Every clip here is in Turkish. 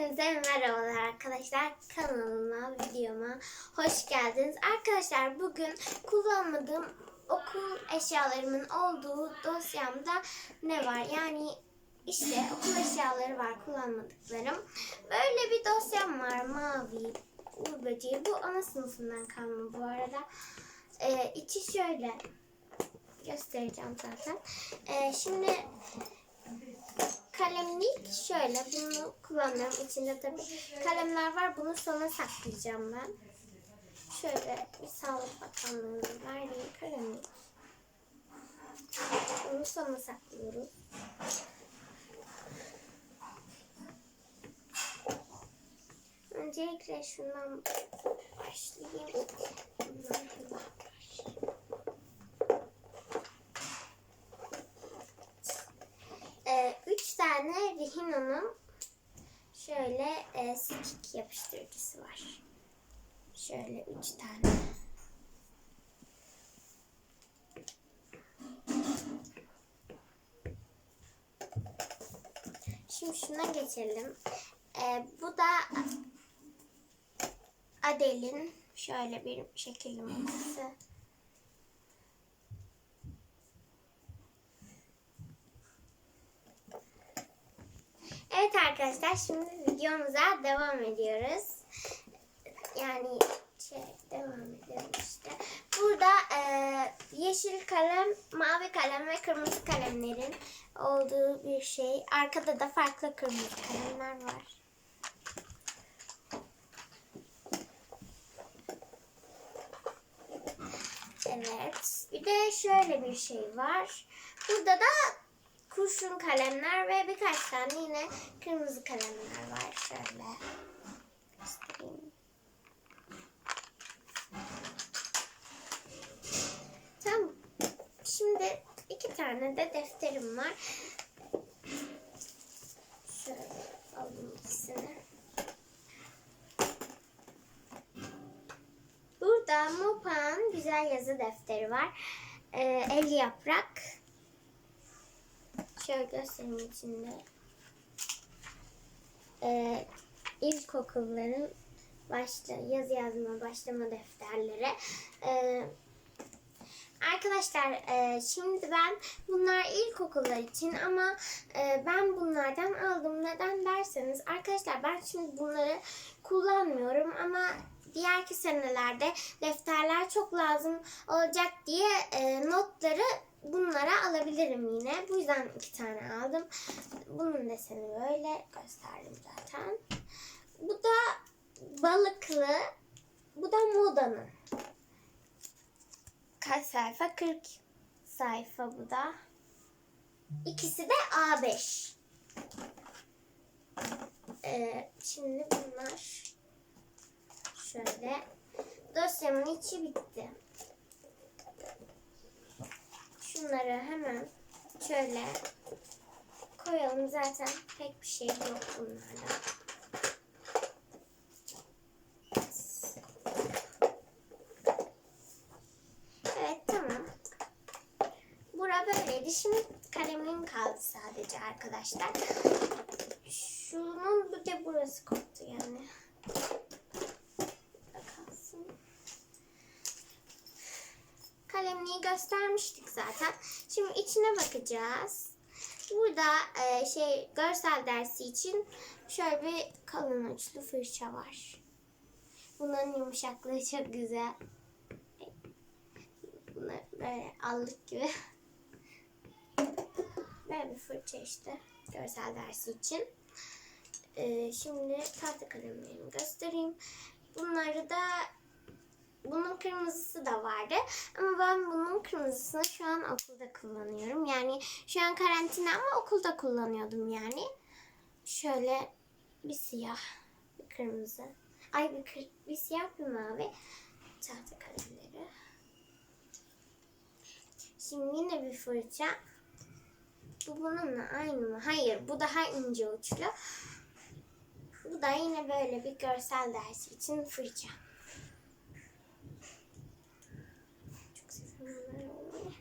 Hepinize merhabalar arkadaşlar. Kanalıma, videoma hoş geldiniz. Arkadaşlar bugün kullanmadığım okul eşyalarımın olduğu dosyamda ne var? Yani işte okul eşyaları var kullanmadıklarım. Böyle bir dosyam var mavi. Uğur. Bu ana sınıfından kalma bu arada. Ee, içi şöyle. Göstereceğim zaten. Ee, şimdi kalemlik şöyle bunu kullanıyorum. İçinde tabii kalemler var. Bunu sona saklayacağım ben. Şöyle bir Sağlık Bakanlığı'nın verdiği kalemlik. Bunu sona saklıyoruz. Öncelikle şundan başlayayım. Bunlardan başlayayım. Ee, üç tane Rihino'nun şöyle e, stick yapıştırıcısı var. Şöyle üç tane. Şimdi şuna geçelim. Ee, bu da Adele'in şöyle bir şekil numarası. Evet arkadaşlar şimdi videomuza devam ediyoruz. Yani şey devam edelim işte. Burada e, yeşil kalem, mavi kalem ve kırmızı kalemlerin olduğu bir şey. Arkada da farklı kırmızı kalemler var. Evet. Bir de şöyle bir şey var. Burada da kurşun kalemler ve birkaç tane yine kırmızı kalemler var. Şöyle göstereyim. Tamam. Şimdi iki tane de defterim var. Şöyle alayım ikisini. Burada Mopa'nın güzel yazı defteri var. Ee, 50 yaprak. Şöyle göstereyim içinde. Ee, ilkokulların başta yazı yazma başlama defterleri. Ee, arkadaşlar e, şimdi ben bunlar ilkokullar için ama e, ben bunlardan aldım. Neden derseniz arkadaşlar ben şimdi bunları kullanmıyorum ama diğerki senelerde defterler çok lazım olacak diye e, notları bunlara alabilirim yine. Bu yüzden iki tane aldım. Bunun deseni böyle gösterdim zaten. Bu da balıklı. Bu da modanın. Kaç sayfa? 40 sayfa bu da. İkisi de A5. Ee, şimdi bunlar şöyle. Dosyamın içi bitti. Şunları hemen şöyle koyalım. Zaten pek bir şey yok bunlarda. Evet tamam. Bura böyleydi. Şimdi kalemim kaldı sadece arkadaşlar. Şunun bir de burası koptu yani. Burada kalsın. Kalemliği göstermiştik zaten. Şimdi içine bakacağız. Burada e, şey görsel dersi için şöyle bir kalın uçlu fırça var. Bunların yumuşaklığı çok güzel. Bunlar böyle allık gibi. Böyle bir fırça işte görsel dersi için. E, şimdi tahta kalemlerimi göstereyim. Bunları da bunun kırmızısı da vardı. Ama ben bunun kırmızısını şu an okulda kullanıyorum. Yani şu an karantina ama okulda kullanıyordum yani. Şöyle bir siyah, bir kırmızı. Ay bir, kır, bir siyah bir mavi tahta kalemleri. Şimdi yine bir fırça. Bu bununla aynı mı? Hayır bu daha ince uçlu. Bu da yine böyle bir görsel dersi için fırça. Çok seviyorum böyle olmayı.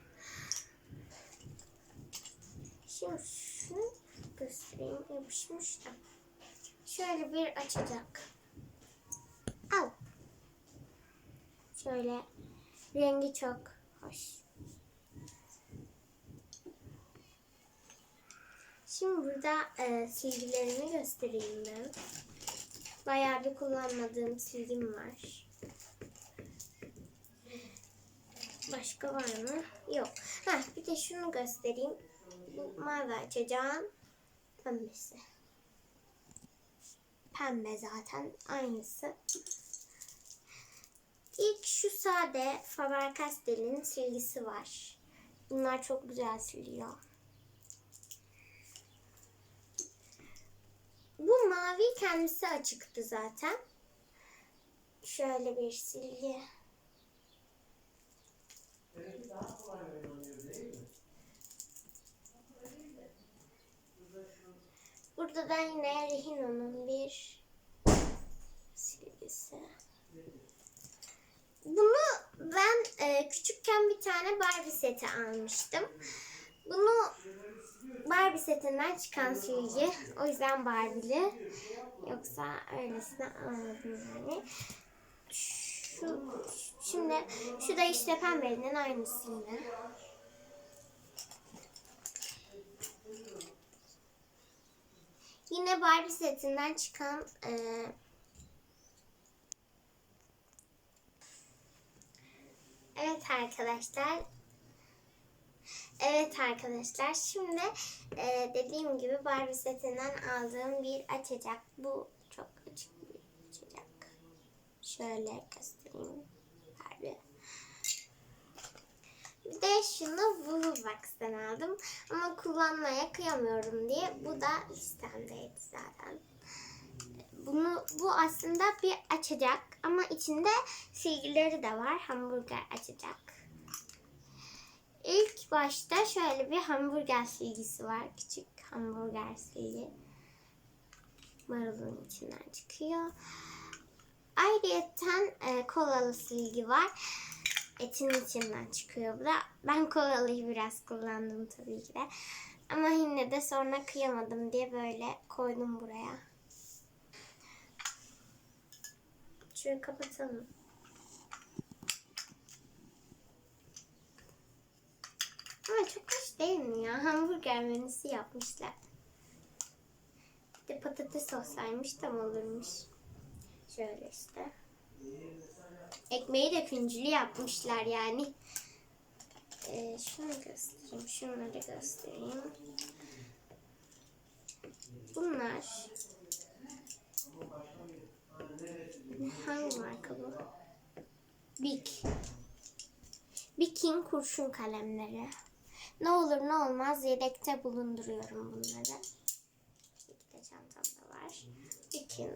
Şimdi şunu göstereyim. Yapışmış da. şöyle bir açacak. Al. Şöyle rengi çok hoş. Şimdi burada e, silgilerimi göstereyim ben. Bayağı bir kullanmadığım silgim var. Başka var mı? Yok. Ha, bir de şunu göstereyim. Mavi açacağım. Pembesi. Pembe zaten aynısı. İlk şu sade Faber-Castell'in silgisi var. Bunlar çok güzel siliyor. Bu mavi kendisi açıktı zaten. Şöyle bir silgi. Da yine Rihino'nun bir silgisi. Bunu ben e, küçükken bir tane Barbie seti almıştım. Bunu Barbie setinden çıkan silgi. O yüzden Barbie'li. Yoksa öylesine almadım yani. Şu, şimdi şu da işte pembenin aynısı yine. Yine Barbie setinden çıkan e, Evet arkadaşlar. Evet arkadaşlar. Şimdi e, dediğim gibi Barbie setinden aldığım bir açacak. Bu çok açık bir açacak. Şöyle göstereyim. Barbie. Bir de şunu Woolbox'tan aldım. Ama kullanmaya kıyamıyorum diye. Bu da listemdeydi zaten. Bunu bu aslında bir açacak ama içinde silgileri de var. Hamburger açacak. İlk başta şöyle bir hamburger silgisi var. Küçük hamburger silgi. Marulun içinden çıkıyor. Ayrıyeten e, kolalı silgi var. Etin içinden çıkıyor bu da. Ben kolalıyı biraz kullandım tabii ki de. Ama yine de sonra kıyamadım diye böyle koydum buraya. Şöyle kapatalım. Ama çok hoş değil mi ya? Hamburger menüsü yapmışlar. Bir de patates olsaymış tam olurmuş. Şöyle işte. Ekmeği de küncülü yapmışlar yani. Ee, şunu göstereyim. Şunları göstereyim. Bunlar Hangi marka bu? Big. Big'in kurşun kalemleri. Ne olur ne olmaz yedekte bulunduruyorum bunları. Bir de çantamda var. Big'in.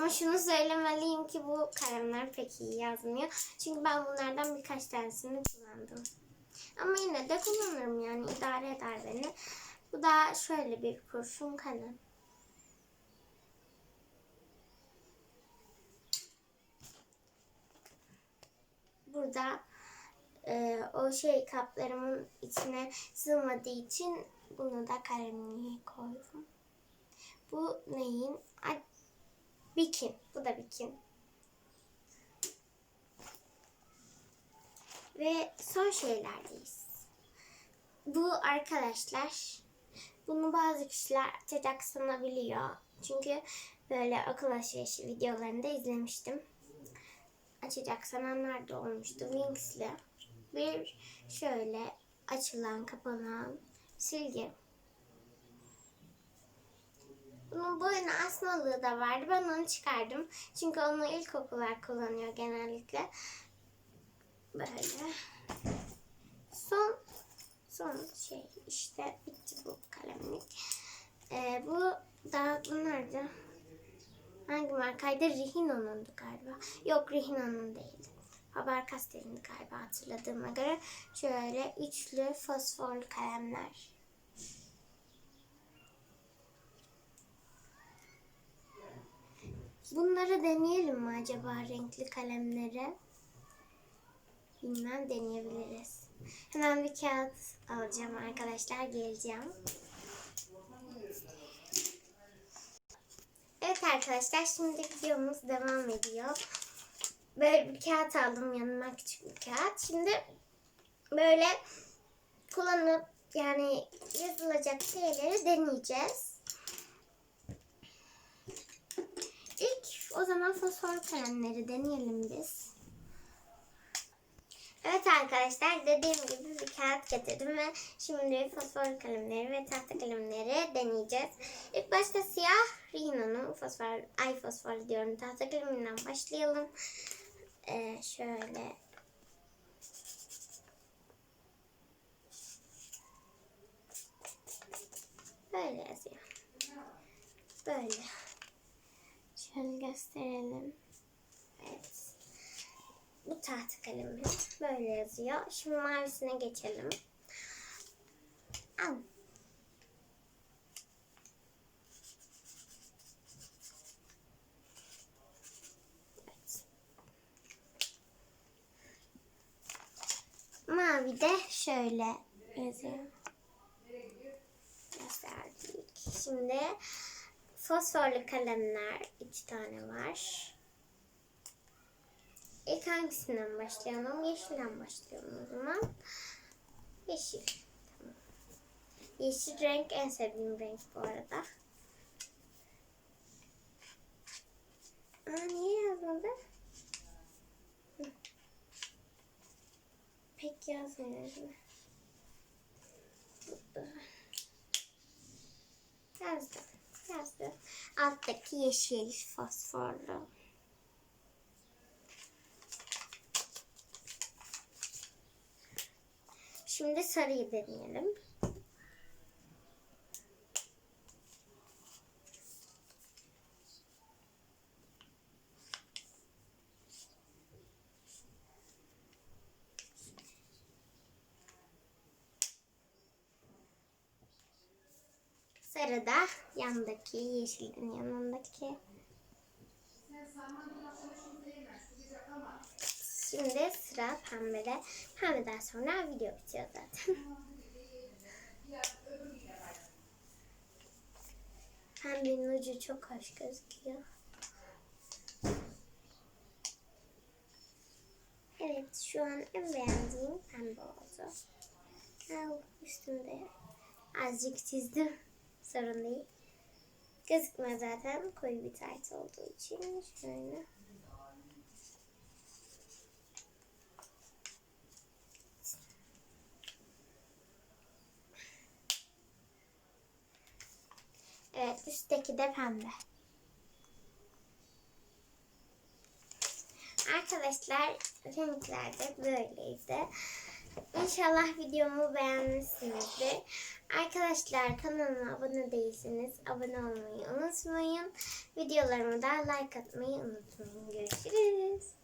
Ama şunu söylemeliyim ki bu kalemler pek iyi yazmıyor. Çünkü ben bunlardan birkaç tanesini kullandım. Ama yine de kullanırım yani idare eder beni. Bu da şöyle bir kurşun kalem. Burada e, o şey kaplarımın içine sığmadığı için bunu da kalemliğe koydum. Bu neyin? Ay, bikin. Bu da bikin. Ve son şeylerdeyiz. Bu arkadaşlar bunu bazı kişiler açacak sanabiliyor. Çünkü böyle akıl alışverişi videolarında izlemiştim. Açacak sananlar da olmuştu. Wings'li bir şöyle açılan kapanan silgi. Bunun boyuna asmalığı da vardı. Ben onu çıkardım. Çünkü onu ilkokullar kullanıyor genellikle. Böyle. Son son şey işte bitti bu kalemlik. Ee, bu da bunlar da hangi markaydı? Rihino'nundu galiba. Yok Rihino'nun değildi. Faber Castell'indi galiba hatırladığıma göre. Şöyle üçlü fosforlu kalemler. Bunları deneyelim mi acaba renkli kalemleri? Bilmem deneyebiliriz. Hemen bir kağıt alacağım arkadaşlar. Geleceğim. Evet arkadaşlar şimdi videomuz devam ediyor. Böyle bir kağıt aldım yanıma küçük bir kağıt. Şimdi böyle kullanıp yani yazılacak şeyleri deneyeceğiz. İlk o zaman fosfor kalemleri deneyelim biz. Evet arkadaşlar dediğim gibi bir kağıt getirdim ve şimdi fosfor kalemleri ve tahta kalemleri deneyeceğiz. İlk başta siyah Rhino'nun fosfor, ay fosfor diyorum tahta kaleminden başlayalım. Ee, şöyle böyle yazıyor. Böyle. Şöyle gösterelim. Evet. Bu tahta kalemi böyle yazıyor. Şimdi mavisine geçelim. Al. Mavi de şöyle yazıyor. Gösterdik. Şimdi fosforlu kalemler iki tane var. İlk hangisinden başlayalım? Yeşilden başlayalım o zaman. Yeşil. Tamam. Yeşil renk en sevdiğim renk bu arada. Aa niye yazmadı? Pek yazmıyor. Alttaki yeşil fosforlu. Şimdi sarıyı deneyelim. Sarı da yandaki, yeşilin yanındaki. Şimdi sıra pembede. Pembeden sonra video bitiyor zaten. Pembenin ucu çok hoş gözüküyor. Evet şu an en beğendiğim pembe oldu. Al üstünde azıcık çizdim. Sorun değil. Gözükmüyor zaten koyu bir tayt olduğu için. Şöyle. Evet üstteki de pembe. Arkadaşlar renkler de böyleydi. İnşallah videomu beğenmişsinizdir. Arkadaşlar kanalıma abone değilseniz abone olmayı unutmayın. Videolarıma da like atmayı unutmayın. Görüşürüz.